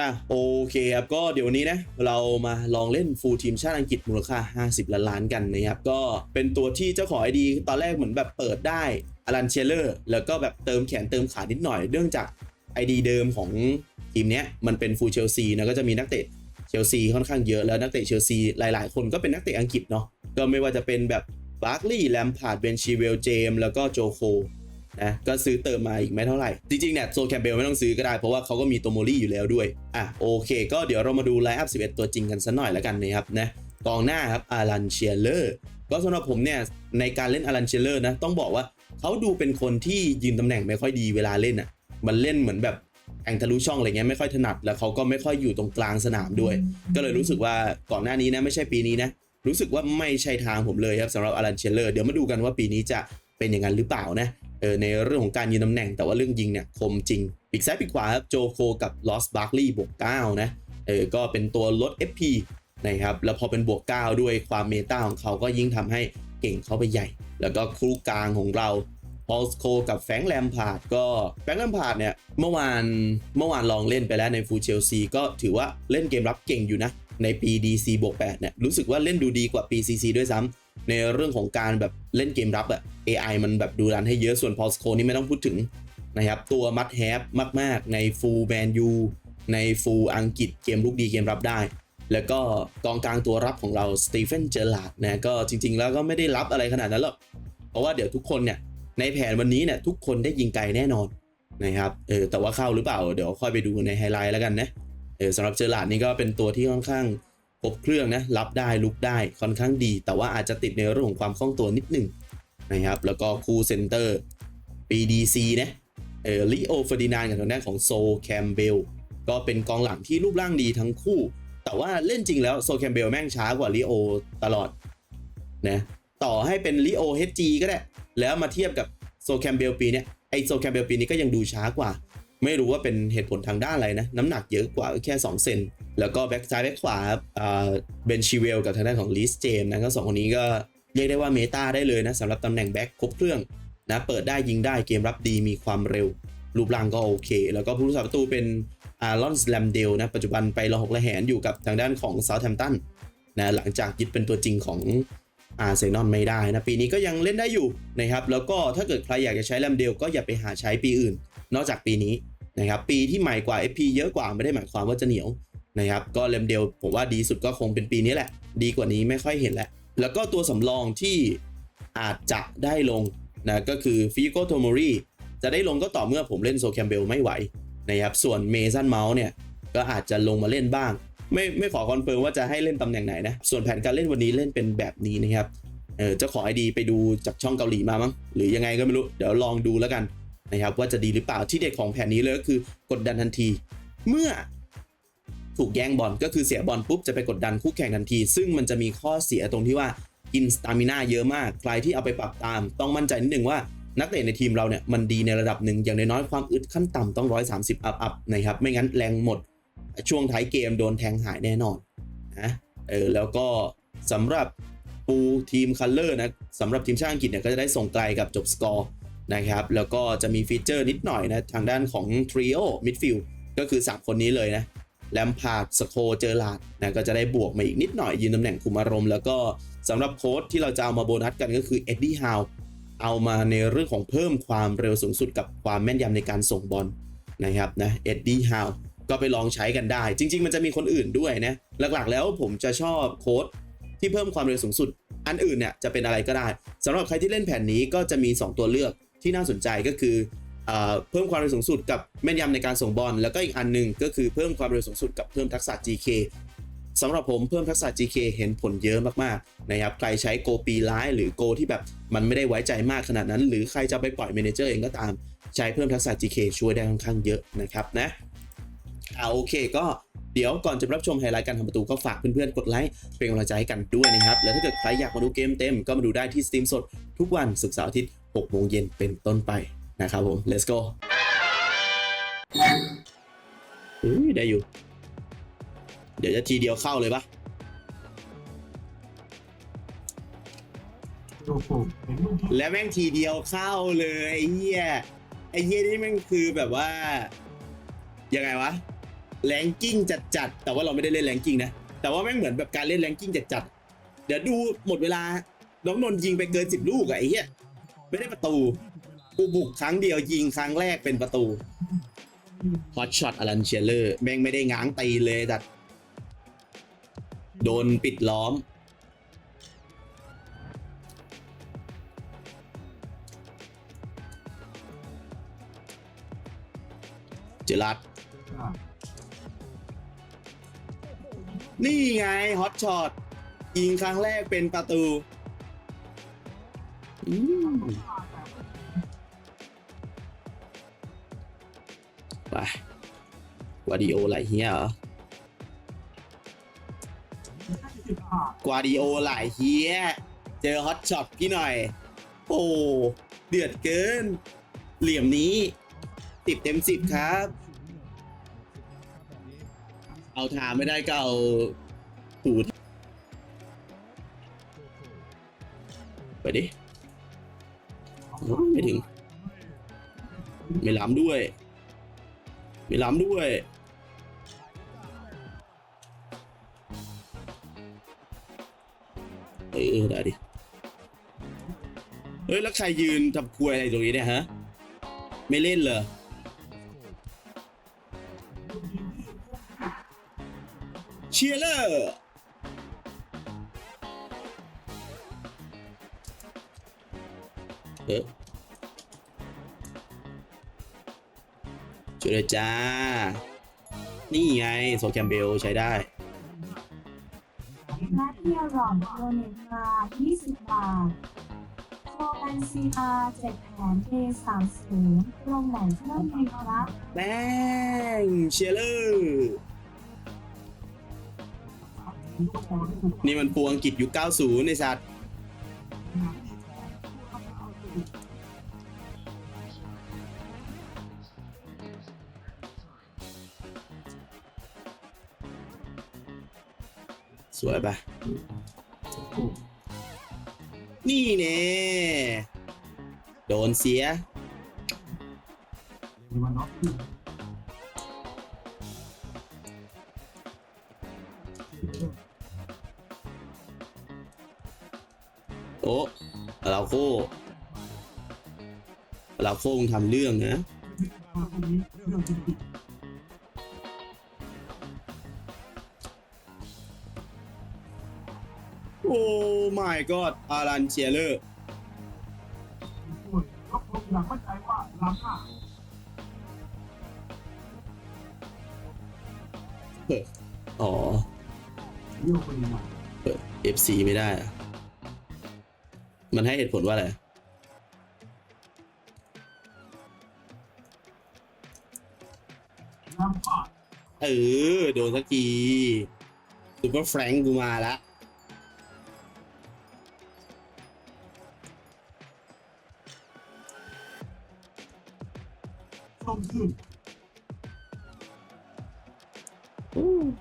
อะโอเคครับก็เดี๋ยววันนี้นะเรามาลองเล่นฟูลทีมชาติอังกฤษมูลค่า 50 ล้านล้านกันนะครับก็เป็นตัวที่เจ้าของไอดีตอนแรกเหมือนแบบเปิดได้อลันเชลเลอร์แล้วก็แบบเติมแขนเติมขานิดหน่อยเนื่องจากไอดีเดิมของทีมเนี้ยมันเป็นฟูลเชลซีนะก็จะมีนักเตะเชลซีค่อนข้างเยอะแล้วนักเตะเชลซีหลาย ๆ คนก็เป็นนักเตะอังกฤษเนาะก็ไม่ว่าจะเป็นแบบบาร์คลีย์แลมพาร์ดเบนชีเวลเจมแล้วก็โจโค นะก็ซื้อเติมมาอีกไม่เท่าไหร่ จริงๆเนี่ยโซแคมเบลไม่ต้องซื้อก็ได้เพราะว่าเขาก็มีโตโมลี่อยู่แล้วด้วย อะโอเค ก็เดี๋ยวเรามาดูไลน์อัพ 11 ตัวจริงกันสักหน่อยแล้วกันนะครับนะกองหน้าครับอารันเชียเลอร์ก็สำหรับผมเนี่ยในการเล่นอารันเชียเลอร์นะต้องบอกว่าเขาดูเป็นคนที่ยืนตำแหน่งไม่ค่อยดีเวลาเล่นอะมันเล่นเหมือนแบบแองทะลุช่องอะไรเงี้ยไม่ค่อยถนัดแล้วเขาก็ไม่ค่อยอยู่ตรงกลางสนามด้วย ก็เลยรู้สึกว่าก่อนหน้านี้นะไม่ใช่ปีนี้นะรู้สึกว่าไม่ใช่ทางผมเลยครับสำหรับอารันเชลเลอร์เดี๋ยวมาดูกันว่าปีนี้จะเป็นอย่างนั้นหรือเปล่านะ เออในเรื่องของการยืนตำแหน่งแต่ว่าเรื่องยิงเนี่ยคมจริงปีกซ้ายปีกขวาครับโจโคกับลอสบาร์คลีย์บวก9นะเออก็เป็นตัวลด FP นะครับแล้วพอเป็นบวก 9 ด้วยความเมตาของเขาก็ยิ่งทำให้เก่งเข้าไปใหญ่ แล้วก็คู่กลางของเราพอลสโคกับแฟงแลมพาดก็แฟงแลมพาดเนี่ยเมื่อวานเมื่อวานลองเล่นไปแล้วในฟูเชลซีก็ถือว่าเล่นเกมรับเก่งอยู่นะ ในปี DC บวก8เนี่ยรู้สึกว่าเล่นดูดีกว่าปี CC ด้วยซ้ำในเรื่องของการแบบเล่นเกมรับอะ AI มันแบบดูรันให้เยอะส่วนพอสโคนี่ไม่ต้องพูดถึงนะครับตัวมัดแฮปมาก ๆ ในฟูลแมนยูในฟูลอังกฤษเกมลุกดีเกมรับได้ แล้วก็กองกลางตัวรับของเราสตีเฟนเจอร์ลาดนะก็จริง ๆ แล้วก็ไม่ได้รับอะไรขนาดนั้นหรอกเพราะว่าเดี๋ยวทุกคนเนี่ยในแผนวันนี้เนี่ยทุกคนได้ยิงไกลแน่นอนนะครับเออแต่ว่าเข้าหรือเปล่า เดี๋ยวค่อยไปดูในไฮไลท์แล้วกันนะ เออสำหรับเจอร์ลาดนี่ก็เป็นตัวที่ค่อนข้างครบเครื่องนะรับได้ลุกได้ค่อนข้างดี แต่ว่าอาจจะติดในเรื่องของความคล่องตัวนิดหนึ่งนะครับแล้วก็คูเซนเตอร์ PDC นะเออลิโอเฟอร์ดินานกับทางด้านของโซแคมเบลก็เป็นกองหลังที่รูปร่างดีทั้งคู่ แต่ว่าเล่นจริงแล้วโซแคมเบลแม่งช้ากว่าลิโอตลอดนะต่อให้เป็นลิโอเฮจีก็ได้ แล้วมาเทียบกับโซแคมเบลปีเนี้ยไอโซแคมเบลปีนี้ก็ยังดูช้ากว่า ไม่รู้ว่าเป็นเหตุผลทางด้านอะไรนะ น้ำหนักเยอะกว่าแค่ 2 เซน แล้วก็แบ็กซ้ายแบ็กขวาอ่าเบนชิเวลกับทางด้านของลิสเจมนะก็สองคนนี้ก็เรียกได้ว่าเมตาได้เลยนะสำหรับตำแหน่งแบ็กครบเครื่องนะเปิดได้ยิงได้เกมรับดีมีความเร็ว รูปร่างก็โอเค แล้วก็ผู้รักษาประตูเป็นอารอนสแลมเดลนะปัจจุบันไประหกระแหนอยู่กับทางด้านของเซาท์แฮมป์ตันนะหลังจากยึดเป็นตัวจริงของอาร์เซนอลไม่ได้นะ ปีนี้ก็ยังเล่นได้อยู่นะครับ แล้วก็ถ้าเกิดใครอยากจะใช้แลมเดลก็อย่าไปหาใช้ปีอื่น นอกจากปีนี้ นะครับปีที่ใหม่กว่า FP เยอะกว่าไม่ได้หมายความว่าจะเหนียวนะครับก็เลมเดลผมว่าดีสุดก็คงเป็นปีนี้แหละ ดีกว่านี้ไม่ค่อยเห็นแหล้วแล้วก็ตัวสำรองที่อาจจะได้ลงนะก็คือฟิโกโทโมรีจะได้ลงก็ต่อเมื่อผมเล่นโซแคมเบลไม่ไหวนะครับส่วนเมซันเมาส์เนี่ยก็อาจจะลงมาเล่นบ้าง ไม่ไม่ขอคอนเฟิร์มว่าจะให้เล่นตำแหน่งไหนนะ ส่วนแผนการเล่นวันนี้เล่นเป็นแบบนี้นะครับเออเจ้าของไอดีไปดูจากช่องเกาหลีมามั้งหรือยังไงก็ไม่รู้ เดี๋ยวลองดูแล้วกัน นะครับว่าจะดีหรือเปล่าที่เด็ดของแผนนี้เลยก็คือกดดันทันที เมื่อถูกแย่งบอลก็คือเสียบอลปุ๊บจะไปกดดันคู่แข่งทันที ซึ่งมันจะมีข้อเสียตรงที่ว่ากินสตามิน่าเยอะมาก ใครที่เอาไปปรับตาม ต้องมั่นใจนิดนึงว่านักเตะในทีมเราเนี่ยมันดีในระดับหนึ่งอย่างน้อยๆความอึดขั้นต่ำต้อง 130 อัพอัพนะครับไม่งั้นแรงหมด ช่วงท้ายเกมโดนแทงหายแน่นอนนะเออแล้วก็สำหรับปูทีมคัลเลอร์นะสำหรับทีมชาติอังกฤษเนี่ยก็จะได้ส่งไกลกับจบสกอร์ นะครับ แล้วก็จะมีฟีเจอร์นิดหน่อยนะ ทางด้านของทริโอมิดฟิลก็คือ 3 คนนี้เลยนะแลมพาร์ดสโคเจอร์ลาดนะก็จะได้บวกมาอีกนิดหน่อย ยืนตำแหน่งคุมอารมณ์ แล้วก็สำหรับโค้ดที่เราจะเอามาโบนัสกันก็คือเอ็ดดี้ฮาวเอามาในเรื่องของเพิ่มความเร็วสูงสุดกับความแม่นยำในการส่งบอลนะครับนะเอ็ดดี้ฮาวก็ไปลองใช้กันได้ จริง ๆ มันจะมีคนอื่นด้วยนะหลักๆ แล้วผมจะชอบโค้ดที่เพิ่มความเร็วสูงสุด อันอื่นเนี่ยจะเป็นอะไรก็ได้สำหรับใครที่เล่นแผ่นนี้ก็จะมี 2 ตัวเลือก ที่น่าสนใจก็คือเพิ่มความเร็วสูงสุดกับแม่นยำในการส่งบอลแล้วก็อีกอันหนึ่งก็คือเพิ่มความเร็วสูงสุดกับเพิ่มทักษะ GK สำหรับผมเพิ่มทักษะ GK เห็นผลเยอะมากๆนะครับใครใช้โกปีร้ายหรือโกที่แบบมันไม่ได้ไว้ใจมากขนาดนั้น หรือใครจะไปปล่อยเมนเจอร์เองก็ตาม ใช้เพิ่มทักษะ GK ช่วยได้ค่อนข้างเยอะนะครับนะอ่าโอเคก็ เดี๋ยวก่อนจะรับชมไฮไลท์การทำประตูก็ฝากเพื่อนๆ กดไลค์เป็นกำลังใจให้กันด้วยนะครับ แล้วถ้าเกิดใครอยากมาดูเกมเต็มก็มาดูได้ที่สตรีมสดทุกวันศุกร์เสาร์อาทิตย์6โมงเย็นเป็นต้นไปนะครับผม let's go อุ้ยได้อยู่ เดี๋ยวจะทีเดียวเข้าเลยปะแล้วแม่งทีเดียวเข้าเลยไอ้เหี้ยไอ้เหี้ยนี่แม่งคือแบบว่า ยังไงวะ แรงกิ้งจัดๆแต่ว่าเราไม่ได้เล่นแรงกิ้งนะ แต่ว่าแม่งเหมือนแบบการเล่นแรงกิ้งจัดๆเดี๋ยวดูหมดเวลา น้องนนยิงไปเกินสิบลูกอะไอ้เหี้ยไม่ได้ประตู กูบุกครั้งเดียวยิงครั้งแรกเป็นประตูฮอตช็อตอลันเชียเลอร์แม่งไม่ได้ง้างตีเลยแต่โดนปิดล้อม เจอรัด นี่ไงฮอตช็อตยิงครั้งแรกเป็นประตูอืมไปกวาดิโอไหลเฮียเหรอกวาดิโอไหลเฮียเจอฮอตช็อตพี่หน่อย โอ้เดือดเกิน เหลี่ยมนี้ติดเต็มสิบครับ เอาทาไม่ได้ก็เอาหูไปดิ ไม่ถึง ไม่ล้ำด้วย ไม่ล้ำด้วย เออได้ดิ เฮ้ย แล้วใครยืนทำครัวอะไรตรงนี้เนี่ยฮะ ไม่เล่นเหรอ เชียร์เลอร์เออช่วยเลยจ้า นี่ไงโซแคมเบลใช้ได้และเทียรอมโดเนตมา20 บาทโคแอนซีอาร์7แผน A 3สูงลงไหนเพิ่มดีครับแป้งเชียร์เลอร์ นี่มันพวงอังกฤษยุค90ในสัตว์สวยปะนี่เน่โดนเสีย โอ้เราโคเราโคงทำเรื่องนะโอ้ my god อารันเชียเลอร์ก็ผมอยากมั่นใจว่าล้ำมากอ๋อเรื่องคนใหม่เปิด FC ไม่ได้อะ มันให้เหตุผลว่าอะไรล้ำมากเออ โดนสักทีซูเปอร์แฟรงกูมาละส้มขึ้น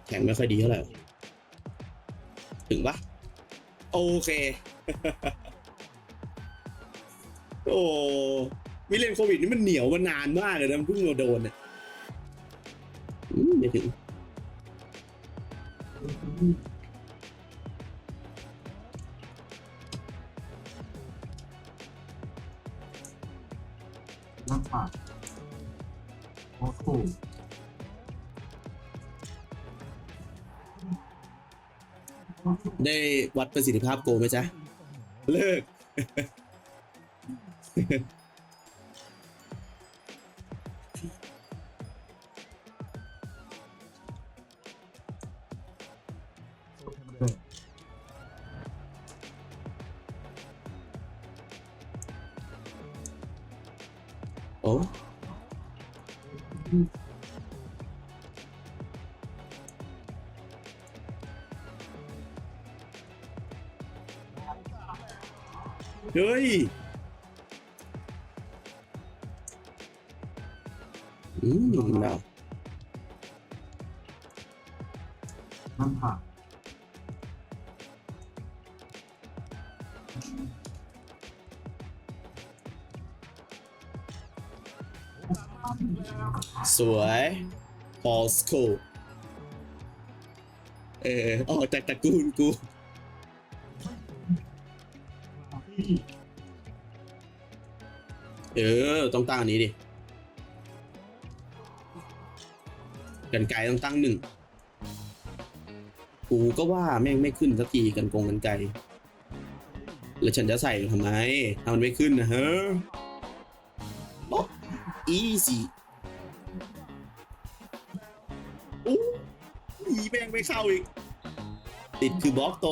แข่งไม่ค่อยดีเท่าไหร่ ถึงปะโอเค โอ้วิเลนโควิดนี่มันเหนียวมานานมากเลยนะมันเพิ่งมาโดนเนี่ยไม่ถึงล้ำมากโอ้โหได้วัดประสิทธิภาพโกไหมจ๊ะ เลิก เดินโอ้เฮ้ยอืมเราล้ำมากสวย พอสโคเออออกจากตระกูลกูที่เออ ต้องตั้งอันนี้ดิ กันไกลต้องตั้งหนึ่งกูก็ว่าแม่งไม่ขึ้นสักทีกันกงกันไกลแล้วฉันจะใส่ทำไมถ้ามันไม่ขึ้นนะเฮ้อโอ้อีซี่อู้อีแม่งไม่เข้าอีก ติดคือบล็อกโต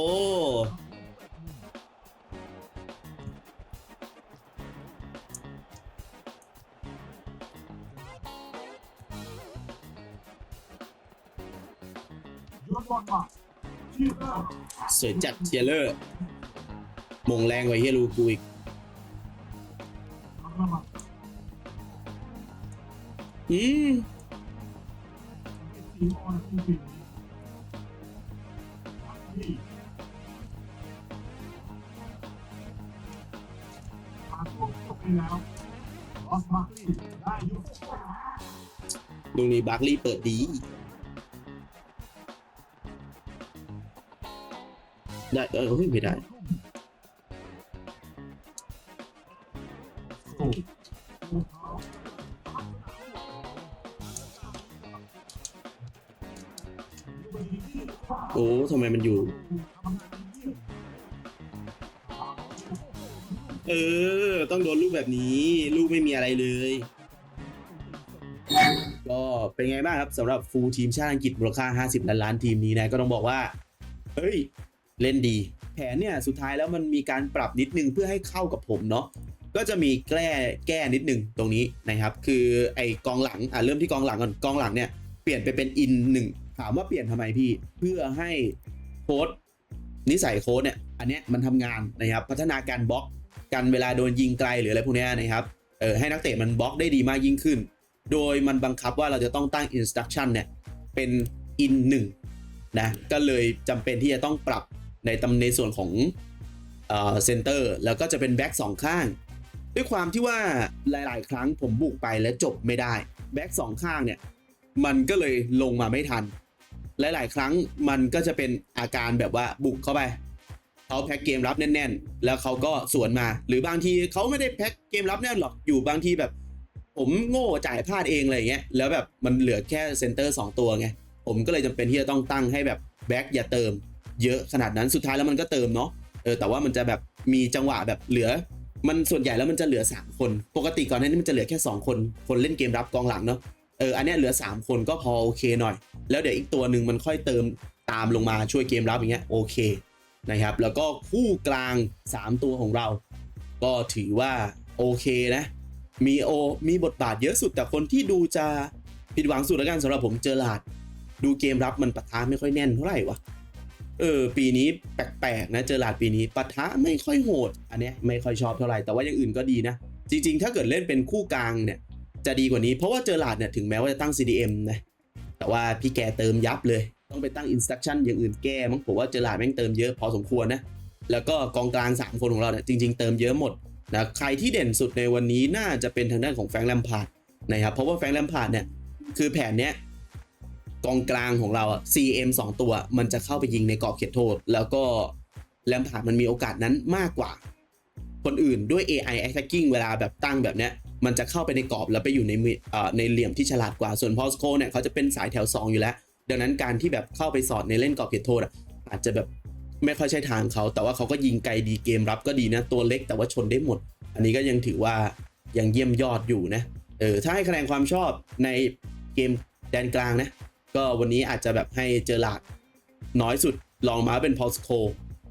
สวยจัดเชียร์เลอร์มงแรงกว่าเฮียรูกูอีกทำมาอืมทีออนทีวีที่มาตัวจบไปแล้วลอสมาร์ลี่ได้ยุคตรงนี้บาร์คลีย์เปิดดี ได้เออเฮ้ยไม่ได้โอ้โอ้ทำไมมันอยู่ เออ ต้องโดนลูกแบบนี้ ลูกไม่มีอะไรเลย ก็เป็นไงบ้างครับสำหรับฟูลทีมชาติอังกฤษมูลค่า 50 ล้านล้านทีมนี้นะ ก็ต้องบอกว่า เฮ้ย เล่นดี แผนเนี่ยสุดท้ายแล้วมันมีการปรับนิดนึงเพื่อให้เข้ากับผมเนาะก็จะมีแก้แก้นิดนึงตรงนี้นะครับ คือไอกองหลังอะเริ่มที่กองหลังก่อนกองหลังเนี่ยเปลี่ยนไปเป็นอินหนึ่งถามว่าเปลี่ยนทำไมพี่เพื่อให้โค้ดนิสัยโค้ดเนี่ยอันเนี้ยมันทำงานนะครับพัฒนาการบล็อกกันเวลาโดนยิงไกลหรืออะไรพวกเนี้ยนะครับเออให้นักเตะมันบล็อกได้ดีมากยิ่งขึ้น โดยมันบังคับว่าเราจะต้องตั้ง instruction เนี่ยเป็น in 1นะก็เลยจำเป็นที่จะต้องปรับ ในตำในส่วนของเอ่อเซนเตอร์แล้วก็จะเป็นแบ็กสองข้าง ด้วยความที่ว่าหลาย ๆ ครั้งผมบุกไปแล้วจบไม่ได้แบ็กสองข้างเนี่ยมันก็เลยลงมาไม่ทัน หลาย ๆ ครั้งมันก็จะเป็นอาการแบบว่าบุกเข้าไปเขาแพ็กเกมรับแน่น ๆ แล้วเขาก็สวนมา หรือบางทีเขาไม่ได้แพ็กเกมรับแน่นหรอกอยู่บางทีแบบ ผมโง่จ่ายพลาดเองอะไรอย่างเงี้ยแล้วแบบมันเหลือแค่เซนเตอร์ 2 ตัวไงผมก็เลยจำเป็นที่จะต้องตั้งให้แบบแบ็กอย่าเติม เยอะขนาดนั้นสุดท้ายแล้วมันก็เติมเนาะเออแต่ว่ามันจะแบบมีจังหวะแบบเหลือ มันส่วนใหญ่แล้วมันจะเหลือ 3 คน ปกติก่อนหน้านี้มันจะเหลือแค่ 2 คน คนเล่นเกมรับกองหลังเนาะเอออันนี้เหลือ 3 คนก็พอโอเคหน่อย แล้วเดี๋ยวอีกตัวหนึ่งมันค่อยเติมตามลงมาช่วยเกมรับอย่างเงี้ยโอเคนะครับแล้วก็คู่กลาง 3 ตัวของเรา ก็ถือว่าโอเคนะมีโอมีบทบาทเยอะสุดแต่คนที่ดูจะผิดหวังสุดแล้วกันสำหรับผมเจอหลาดดูเกมรับมันปะทะไม่ค่อยแน่นเท่าไหร่วะ เออปีนี้แปลกๆนะเจอหลาดปีนี้ปะทะไม่ค่อยโหด อันเนี้ยไม่ค่อยชอบเท่าไหร่แต่ว่าอย่างอื่นก็ดีนะ จริง ๆ ถ้าเกิดเล่นเป็นคู่กลางเนี่ยจะดีกว่านี้เพราะว่าเจอหลาดเนี่ยถึงแม้ว่าจะตั้ง CDM นะแต่ว่าพี่แกเติมยับเลย ต้องไปตั้ง instruction อย่างอื่นแก้มั้งผมว่าเจอหลาดแม่งเติมเยอะพอสมควรนะแล้วก็กองกลาง 3 คนของเราเนี่ยจริง ๆ เติมเยอะหมดนะใครที่เด่นสุดในวันนี้น่าจะเป็นทางด้านของแฟงแลมพาร์ดนะครับเพราะว่าแฟงแลมพาร์ดเนี่ยคือแผนเนี้ย กองกลางของเราอะ CM 2 ตัว มันจะเข้าไปยิงในกรอบเขตโทษ แล้วก็แลมพาร์ดมันมีโอกาสนั้นมากกว่า คนอื่นด้วย AI attacking เวลาแบบตั้งแบบเนี้ยมันจะเข้าไปในกรอบแล้วไปอยู่ในในเหลี่ยมที่ฉลาดกว่าส่วนพอสโคเนี่ยเขาจะเป็นสายแถว 2 อยู่แล้ว ดังนั้นการที่แบบเข้าไปสอดในเล่นกรอบเขตโทษอะอาจจะแบบไม่ค่อยใช่ทางเขา แต่ว่าเขาก็ยิงไกลดีเกมรับก็ดีนะ ตัวเล็กแต่ว่าชนได้หมด อันนี้ก็ยังถือว่ายังเยี่ยมยอดอยู่นะ เออ ถ้าให้คะแนนความชอบในเกมแดนกลางนะ ก็วันนี้อาจจะแบบให้เจอหลาดน้อยสุดลองมาเป็นพอสโค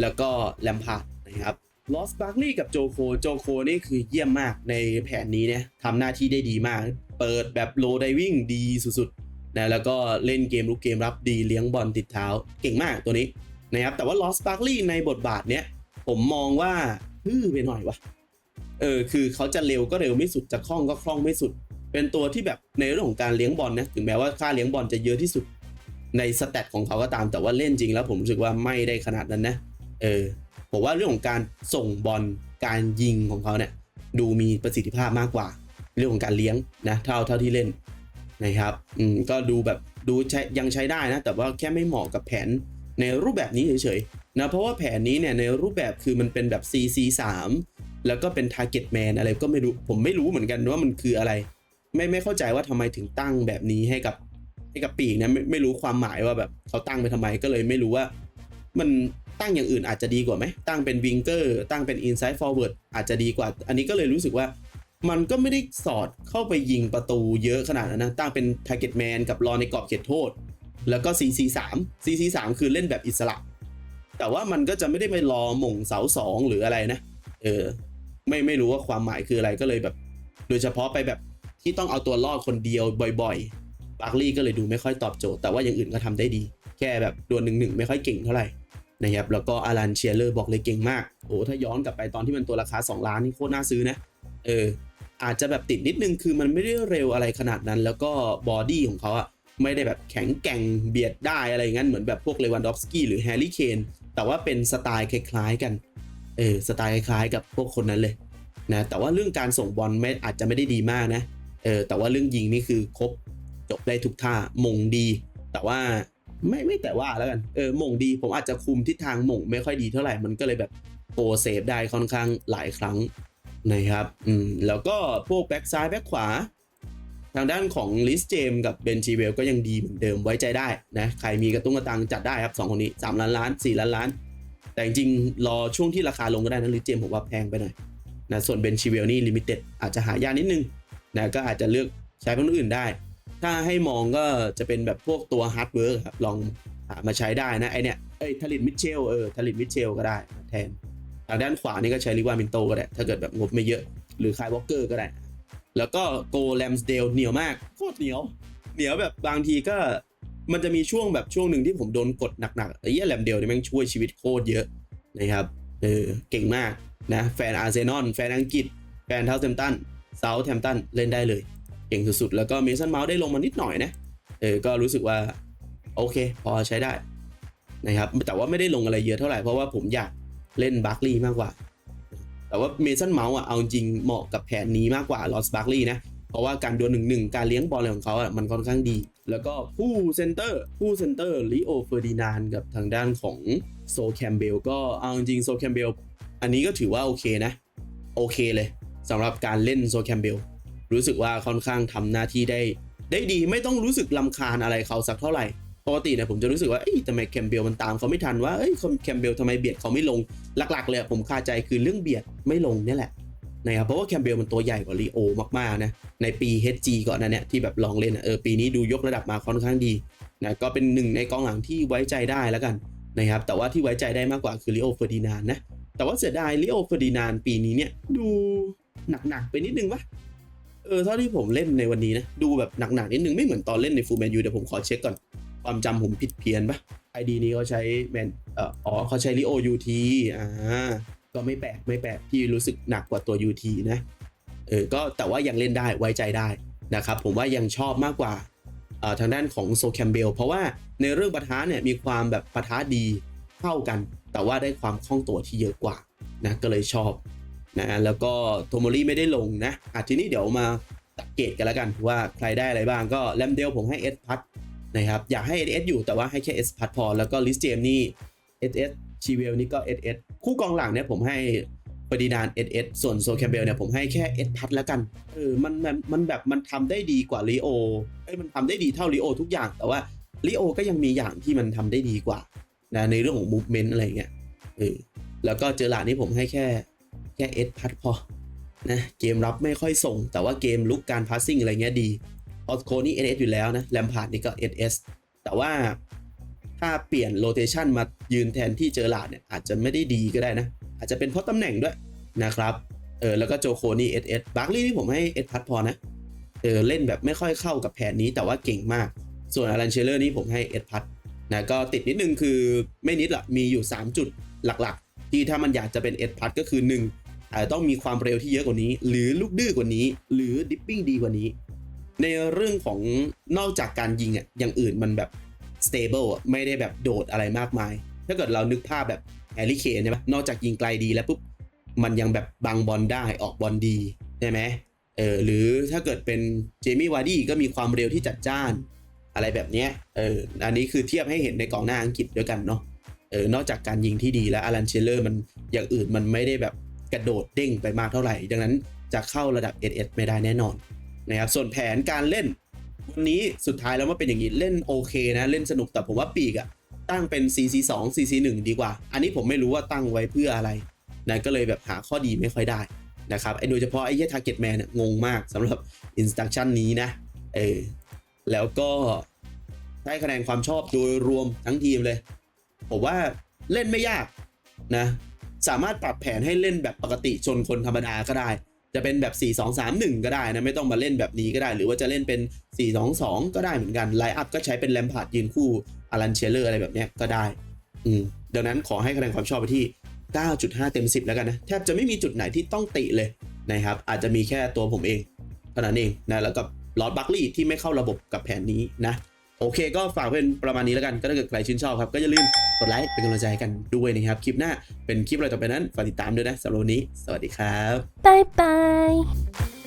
แล้วก็แลมพาร์ดนะครับลอสบาร์กลีย์กับโจโค โจโคนี่คือเยี่ยมมากในแผนนี้เนี่ยทำหน้าที่ได้ดีมาก เปิดแบบโลไดวิ่งดีสุดๆนะแล้วก็เล่นเกมลุกเกมรับดีเลี้ยงบอลติดเท้า เก่งมากตัวนี้นะครับแต่ว่าลอสบาร์กลีย์ในบทบาทเนี้ยผมมองว่าฮือไปหน่อยวะเออคือเขาจะเร็วก็เร็วไม่สุดจะคล่องก็คล่องไม่สุด เป็นตัวที่แบบในเรื่องของการเลี้ยงบอลนะถึงแม้ว่าค่าเลี้ยงบอลจะเยอะที่สุดในสแตทของเขาก็ตามแต่ว่าเล่นจริงแล้วผมรู้สึกว่าไม่ได้ขนาดนั้นนะเออผมว่าเรื่องของการส่งบอลการยิงของเขาเนี่ยดูมีประสิทธิภาพมากกว่า เรื่องของการเลี้ยงนะเท่าเท่าที่เล่นนะครับอืมก็ดูแบบดูใช้ยังใช้ได้นะ แต่ว่าแค่ไม่เหมาะกับแผนในรูปแบบนี้เฉยๆนะเพราะว่าแผนนี้เนี่ยในรูปแบบคือมันเป็นแบบ CC3 แล้วก็เป็น Target Man อะไรก็ไม่รู้ผมไม่รู้เหมือนกันว่ามันคืออะไร ไม่ไม่เข้าใจว่าทำไมถึงตั้งแบบนี้ให้กับให้กับปีกนะไม่ไม่รู้ความหมายว่าแบบเขาตั้งไปทำไมก็เลยไม่รู้ว่า มันตั้งอย่างอื่นอาจจะดีกว่าไหมตั้งเป็นวิงเกอร์ตั้งเป็น inside forward อาจจะดีกว่า อันนี้ก็เลยรู้สึกว่ามันก็ไม่ได้สอดเข้าไปยิงประตูเยอะขนาดนั้นนะ ตั้งเป็น target man กับรอในกรอบเขตโทษ แล้วก็ CC3 CC3 คือเล่นแบบอิสระ แต่ว่ามันก็จะไม่ได้ไปรอหม่งเสาสองหรืออะไรนะ เออ ไม่ไม่รู้ว่าความหมายคืออะไรก็เลยแบบ โดยเฉพาะไปแบบ ที่ต้องเอาตัวรอดคนเดียวบ่อยๆบาร์กลีย์ก็เลยดูไม่ค่อยตอบโจทย์ แต่ว่าอย่างอื่นก็ทำได้ดี แค่แบบดวลหนึ่งหนึ่งไม่ค่อยเก่งเท่าไหร่นะครับแล้วก็อารันเชียร์เลอร์บอกเลยเก่งมากโอ้ถ้าย้อนกลับไปตอนที่มันตัวราคา 2 ล้านนี่โคตรน่าซื้อนะเอออาจจะแบบติดนิดนึงคือมันไม่ได้เร็วอะไรขนาดนั้น แล้วก็บอดี้ของเขาอะไม่ได้แบบแข็งแกร่งเบียดได้อะไรงั้นเหมือนแบบพวกเลวันดอฟสกี้หรือแฮร์รี่เคนแต่ว่าเป็นสไตล์คล้ายๆกันเออสไตล์คล้ายๆกับพวกคนนั้นเลยนะแต่ว่าเรื่องการส่งบอลไม่อาจจะไม่ได้ดีมากนะ เออแต่ว่าเรื่องยิงนี่คือครบจบได้ทุกท่ามงดี แต่ว่าไม่ไม่แต่ว่าแล้วกันเออมงดี ผมอาจจะคุมทิศทางมงไม่ค่อยดีเท่าไหร่มันก็เลยแบบโปรเซฟได้ค่อนข้างหลายครั้งนะครับอืมแล้วก็พวกแบ็กซ้ายแบ็กขวา ทางด้านของลิสเจมกับเบนชีเวลก็ยังดีเหมือนเดิมไว้ใจได้นะใครมีกระตุ้งกระตังจัดได้ครับสองคนนี้3ล้านล้าน4ล้านล้าน แต่จริงๆรอช่วงที่ราคาลงก็ได้นะลิสเจมผมว่าแพงไปหน่อยนะส่วนเบนชีเวลนี่ลิมิเต็ดอาจจะหายากนิดนึง นะก็อาจจะเลือกใช้คนอื่นได้ ถ้าให้มองก็จะเป็นแบบพวกตัวฮาร์ดเวิร์กครับลองหามาใช้ได้นะไอเนี่ยเอ้ยทลิตมิเชลเออทลิตมิเชลก็ได้แทนทางด้านขวานี่ก็ใช้ลิวามินโตก็ได้ ถ้าเกิดแบบงบไม่เยอะหรือคายวอลเกอร์ก็ได้ แล้วก็โกแลมสเดลเหนียวมากโคตรเหนียว เหนียวแบบบางทีก็มันจะมีช่วงแบบช่วงหนึ่งที่ผมโดนกดหนักๆไอ้เหี้ยแลมเดลนี่แม่งช่วยชีวิตโคตรเยอะนะครับเออเก่งมากนะแฟนอาร์เซนอลแฟนอังกฤษแฟนเทาเซมตัน เซาท์แทมตันเล่นได้เลยเก่งสุดๆ แล้วก็เมสันเมาส์ได้ลงมานิดหน่อยนะเออก็รู้สึกว่าโอเค พอใช้ได้นะครับแต่ว่าไม่ได้ลงอะไรเยอะเท่าไหร่ เพราะว่าผมอยากเล่นบาร์คลีย์มากกว่า แต่ว่าเมสันเมาส์อะเอาจริงเหมาะกับแผนนี้มากกว่าลอสบาร์คลีย์นะเพราะว่าการดวลหนึ่งหนึ่งการเลี้ยงบอลอะไรของเขาอะมันค่อนข้างดี แล้วก็ผู้เซนเตอร์ผู้เซนเตอร์ลิโอเฟอร์ดินานกับทางด้านของโซแคมเบลก็เอาจริงโซแคมเบลอันนี้ก็ถือว่าโอเคนะ โอเคเลย สำหรับการเล่นโซแคมเบลรู้สึกว่าค่อนข้างทำหน้าที่ได้ ได้ดีไม่ต้องรู้สึกลำคาญอะไรเขาสักเท่าไหร่ปกติเนี่ยผมจะรู้สึกว่าเอ้ยทำไมแคมเบลมันตามเขาไม่ทันว่าเอ้ยแคมเบลทำไมเบียดเขาไม่ลงหลักๆเลยผมคาใจคือเรื่องเบียดไม่ลงนี่แหละนะครับเพราะว่าแคมเบลมันตัวใหญ่กว่าลีโอมากๆนะในปี HG ก่อนนั้นเนี่ยที่แบบลองเล่นเออปีนี้ดูยกระดับมาค่อนข้างดีนะก็เป็นหนึ่งในกองหลังที่ไว้ใจได้แล้วกันนะครับแต่ว่าที่ไว้ใจได้มากกว่าคือลีโอเฟอร์ดินานนะแต่ว่าเสียดายลีโอเฟอร์ดินานปีนี้เนี่ยดู หนักๆไปนิดนึงวะเออเท่าที่ผมเล่นในวันนี้นะ ดูแบบหนักๆนิดนึงไม่เหมือนตอนเล่นในฟูลแมนยูเดี๋ยวผมขอเช็คก่อน ความจำผมผิดเพี้ยนปะไอดีนี้เขาใช้แมนเอ่ออ๋อเขาใช้ลิโอยูทีอ่าก็ไม่แปลกไม่แปลกที่รู้สึกหนักกว่าตัว UT นะเออก็แต่ว่ายังเล่นได้ไว้ใจได้นะครับ ผมว่ายังชอบมากกว่าเอ่อทางด้านของโซแคมเบลเพราะว่าในเรื่องปะทะเนี่ยมีความแบบปะทะดีเท่ากัน แต่ว่าได้ความคล่องตัวที่เยอะกว่านะก็เลยชอบ นะแล้วก็โทโมรี่ไม่ได้ลงนะอะทีนี้เดี๋ยวมาตัดเกรดกันแล้วกันว่าใครได้อะไรบ้างก็แลมเดลผมให้ S พัทนะครับอยากให้ S อยู่แต่ว่าให้แค่ S พัทพอ แล้วก็ลิสเจมนี่ SS ชีเวลนี่ก็ SS คู่กองหลังเนี่ยผมให้ปดีนาน SS ส่วนโซแคมเบลเนี่ยผมให้แค่ S พัทแล้วกันเออมันมันแบบมันทำได้ดีกว่าลีโอเอ้ยมันทำได้ดีเท่าลีโอทุกอย่างแต่ว่าลีโอก็ยังมีอย่างที่มันทำได้ดีกว่านะในเรื่องของมูฟเมนต์อะไรเงี้ยเออแล้วก็เจอหลานี่ผมให้แค่ แค่เอสพัดพอนะเกมรับไม่ค่อยส่ง แต่ว่าเกมลุกการพาสซิ่งอะไรเงี้ยดีออสโคนี่ NS อยู่แล้วนะแลมพาร์ดนี่ก็ SS แต่ว่าถ้าเปลี่ยนโรเตชันมายืนแทนที่เจอหลาดเนี่ยอาจจะไม่ได้ดีก็ได้นะ อาจจะเป็นเพราะตำแหน่งด้วยนะครับเออแล้วก็โจโคนี่ SS บาร์กลี่นี่ผมให้ S พัดพอนะเออเล่นแบบไม่ค่อยเข้ากับแผนนี้แต่ว่าเก่งมาก ส่วนอารันเชลเลอร์นี่ผมให้ S พัดนะก็ติดนิดนึงคือไม่นิดละมีอยู่ 3 จุดหลักๆ ที่ถ้ามันอยากจะเป็น S พัดก็คือ 1 อาจจะต้องมีความเร็วที่เยอะกว่านี้ หรือลูกดื้อกว่านี้ หรือดิปปิ้งดีกว่านี้ ในเรื่องของนอกจากการยิงอะอย่างอื่นมันแบบ stable อะไม่ได้แบบโดดอะไรมากมาย ถ้าเกิดเรานึกภาพแบบแฮร์รี่เคนใช่ไหมนอกจากยิงไกลดีแล้วปุ๊บมันยังแบบบังบอลได้ออกบอลดีใช่ไหมเออหรือถ้าเกิดเป็นเจมี่วาร์ดี้ก็มีความเร็วที่จัดจ้าน อะไรแบบเนี้ยเอออันนี้คือเทียบให้เห็นในกองหน้าอังกฤษด้วยกันเนาะเออนอกจากการยิงที่ดีแล้วอารันเชลเลอร์มันอย่างอื่นมันไม่ได้แบบ กระโดดเด้งไปมากเท่าไหร่ ดังนั้นจะเข้าระดับ s อไม่ได้แน่นอนนะครับส่วนแผนการเล่น วันนี้สุดท้ายแล้วมันเป็นอย่างนี้เล่นโอเคนะเล่นสนุกแต่ผมว่าปีกอะตั้งเป็น CC2 CC1 ดีกว่า อันนี้ผมไม่รู้ว่าตั้งไว้เพื่ออะไรนะก็เลยแบบหาข้อดีไม่ค่อยได้นะครับไอโดยเฉพาะไอ้เหี้ย target man เนี่ยงงมากสำหรับ instruction นี้นะเออแล้วก็ได้คะแนนความชอบโดยรวมทั้งทีมเลย ผมว่าเล่นไม่ยากนะ สามารถปรับแผนให้เล่นแบบปกติชนคนธรรมดาก็ได้ จะเป็นแบบ 4 2 3 1 ก็ได้นะ ไม่ต้องมาเล่นแบบนี้ก็ได้ หรือว่าจะเล่นเป็น 4 2 2 ก็ได้เหมือนกันไลน์อัพก็ใช้เป็นแลมพาร์ดยืนคู่อารันเชลเลอร์อะไรแบบเนี้ยก็ได้อืมดังนั้นขอให้คะแนนความชอบไปที่ 9.5 เต็ม 10 แล้วกันนะ แทบจะไม่มีจุดไหนที่ต้องติเลยนะครับ อาจจะมีแค่ตัวผมเองเท่านั้นเองนะแล้วก็ลอดบัคลี่ที่ไม่เข้าระบบกับแผนนี้นะ โอเคก็ฝากเป็นประมาณนี้แล้วกัน ก็ถ้าเกิดใครชื่นชอบครับ ก็อย่าลืมกดไลค์เป็นกำลังใจให้กันด้วยนะครับ คลิปหน้าเป็นคลิปอะไรต่อไปนั้นฝากติดตามด้วยนะสำหรับวันนี้ สวัสดีครับ บ๊ายบาย。